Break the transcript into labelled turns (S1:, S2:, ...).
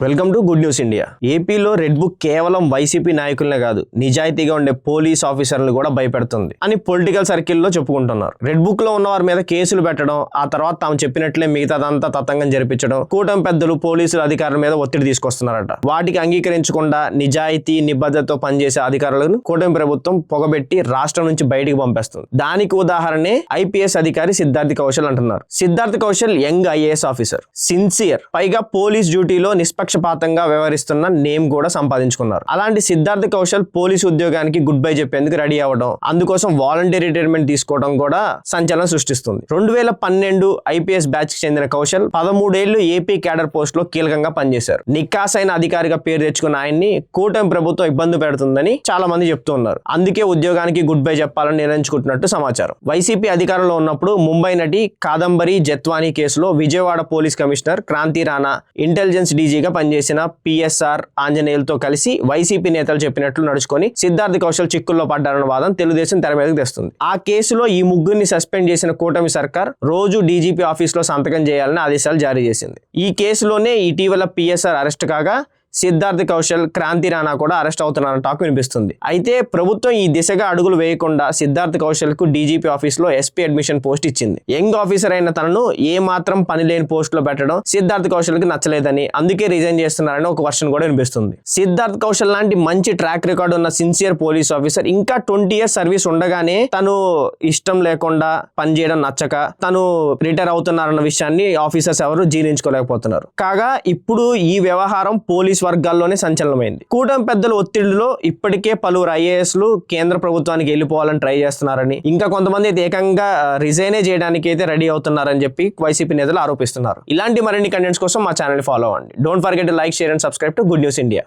S1: Welcome to good news India. ఏపీలో red book కేవలం YCP నాయకులనే కాదు నిజాయితీగా ఉండే పోలీస్ ఆఫీసర్లను కూడా భయపెడుతుంది అని పొలిటికల్ సర్కిల్లో చెప్పుకుంటున్నారు. రెడ్ బుక్లో ఉన్న వారి మీద కేసులు పెట్టడం ఆ తర్వాత తాము చెప్పినట్లే మిగతాదంతా తతంగం జరిపించడం కూటమి పెద్దలు పోలీసులు అధికారుల మీద ఒత్తిడి తీసుకొస్తున్నారట. వాటికి అంగీకరించకుండా నిజాయితీ నిబద్ధతతో పనిచేసే అధికారులను కూటమి ప్రభుత్వం పొగబెట్టి రాష్ట్రం నుంచి బయటికి పంపేస్తుంది. దానికి ఉదాహరణే ఐపీఎస్ అధికారి సిద్ధార్థ్ కౌశల్ అంటున్నారు. Siddharth Kaushal young IAS officer sincere. పైగా పోలీస్ డ్యూటీలో నిష్పక్షపాతంగా వ్యవహరిస్తున్న నేమ్ కూడా సంపాదించుకున్నారు. అలాంటి సిద్ధార్థ కౌశల్ పోలీస్ ఉద్యోగానికి గుడ్ బై చెప్పేందుకు రెడీ అవ్వడం అందుకోసం వాలంటీర్ రిటైర్మెంట్ తీసుకోవడం కూడా సంచలనం సృష్టిస్తుంది. రెండు వేల పన్నెండు ఐపీఎస్ బ్యాచ్కి చెందిన కౌశల్ పదమూడేళ్ళు ఏపీ క్యాడర్ పోస్ట్లో కీలకంగా పనిచేశారు. నిక్కాస్ అయిన అధికారిగా పేరు తెచ్చుకున్న ఆయన్ని కూటమి ప్రభుత్వం ఇబ్బంది పెడుతుందని చాలా మంది చెప్తున్నారు అందుకే ఉద్యోగానికి గుడ్ బై చెప్పాలని నిర్ణయించుకుంటున్నట్టు సమాచారం. వైసీపీ అధికారంలో ఉన్నప్పుడు ముంబై నటి కాదంబరి జత్వానీ కేసులో Vijayawada police commissioner Kranti Rana intelligence డీజీగా పనిచేసిన పిఎస్ఆర్ ఆంజనేయులతో కలిసి వైసీపీ నేతలు చెప్పినట్లు నడుచుకొని సిద్ధార్థ్ కౌశల్ చిక్కుల్లో పడ్డారన్న వాదన తెలుగుదేశం తెర మీదకి తెస్తుంది. ఆ కేసులో ఈ ముగ్గురిని సస్పెండ్ చేసిన కూటమి సర్కార్ రోజు డీజీపీ ఆఫీస్లో సంతకం చేయాలని ఆదేశాలు జారీ చేసింది. ఈ కేసులోనే ఇటీవల పిఎస్ఆర్ అరెస్ట్ కాగా సిద్ధార్థ్ కౌశల్ క్రాంతి రాణా కూడా అరెస్ట్ అవుతున్నారన్న టాక్ వినిపిస్తుంది. అయితే ప్రభుత్వం ఈ దిశగా అడుగులు వేయకుండా సిద్ధార్థ్ కౌశల్కు డీజీపీ ఆఫీస్లో ఎస్పీ అడ్మిషన్ పోస్ట్ ఇచ్చింది. యంగ్ ఆఫీసర్ అయిన తనను ఏ మాత్రం పని లేని పోస్ట్లో పెట్టడం సిద్ధార్థ్ కౌశల్కి నచ్చలేదని అందుకే రిజైన్ చేస్తున్నారని ఒక వర్షన్ కూడా వినిపిస్తుంది. సిద్ధార్థ్ కౌశల్ లాంటి మంచి ట్రాక్ రికార్డ్ ఉన్న సిన్సియర్ పోలీస్ ఆఫీసర్ ఇంకా ట్వంటీ ఇయర్స్ సర్వీస్ ఉండగానే తను ఇష్టం లేకుండా పనిచేయడం నచ్చక తను రిటైర్ అవుతున్నారన్న విషయాన్ని ఆఫీసర్స్ ఎవరు జీర్ణించుకోలేకపోతున్నారు. కాగా ఇప్పుడు ఈ వ్యవహారం పోలీస్ పోలీస్ వర్గాల్లోనే సంచలనమైంది. కూటమి పెద్దల ఒత్తిడిలో ఇప్పటికే పలువురు ఐఏఎస్లు కేంద్ర ప్రభుత్వానికి వెళ్ళిపోవాలని ట్రై చేస్తున్నారని ఇంకా కొంతమంది అయితే ఏకంగా రిజైనే చేయడానికి అయితే రెడీ అవుతున్నారని చెప్పి వైసీపీ నేతలు ఆరోపిస్తున్నారు. ఇలాంటి మరిన్ని కంటెంట్స్ కోసం మా ఛానల్ ఫాలో అవ్వండి. Don't forget like share and subscribe to good news India.